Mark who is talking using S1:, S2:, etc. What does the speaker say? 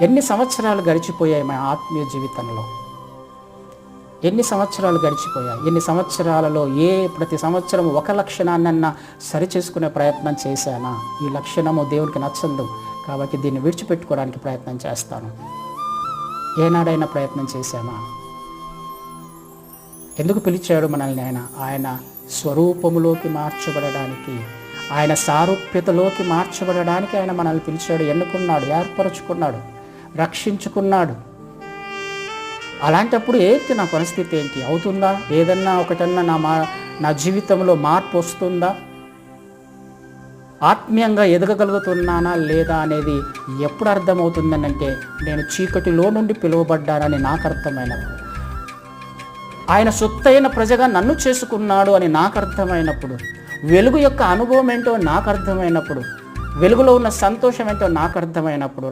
S1: ఎన్ని సంవత్సరాలు గడిచిపోయాయి మా ఆత్మీయ జీవితంలో? ఎన్ని సంవత్సరాలు గడిచిపోయాయి? ఎన్ని సంవత్సరాలలో ఏ ప్రతి సంవత్సరం ఒక లక్షణాన్నన్నా సరి చేసుకునే ప్రయత్నం చేశానా? ఈ లక్షణము దేవునికి నచ్చదు. కాబట్టి దీన్ని విడిచిపెట్టుకోవడానికి ప్రయత్నం చేస్తాను. ఏనాడైనా ప్రయత్నం చేశామా? ఎందుకు పిలిచాడు మనల్ని ఆయన? ఆయన స్వరూపములోకి మార్చబడడానికి ఆయన సారూప్యతలోకి మార్చబడడానికి ఆయన మనల్ని పిలిచాడు. ఎన్నుకున్నాడు? ఏర్పరచుకున్నాడు? రక్షించుకున్నాడు. అలాంటప్పుడు ఏంటి నా పరిస్థితి ఏంటి? అవుతుందా? ఏదన్నా ఒకటన్నా నా మా నా జీవితంలో మార్పు వస్తుందా? ఆత్మీయంగా ఎదగగలుగుతున్నానా లేదా అనేది ఎప్పుడు అర్థమవుతుందనంటే నేను చీకటిలో నుండి పిలువబడ్డానని నాకు అర్థమైనప్పుడు ఆయన సొత్తైన ప్రజగా నన్ను చేసుకున్నాడు అని నాకు అర్థమైనప్పుడు వెలుగు యొక్క అనుభవం ఏంటో నాకు అర్థమైనప్పుడు వెలుగులో ఉన్న సంతోషం ఏంటో నాకు అర్థమైనప్పుడు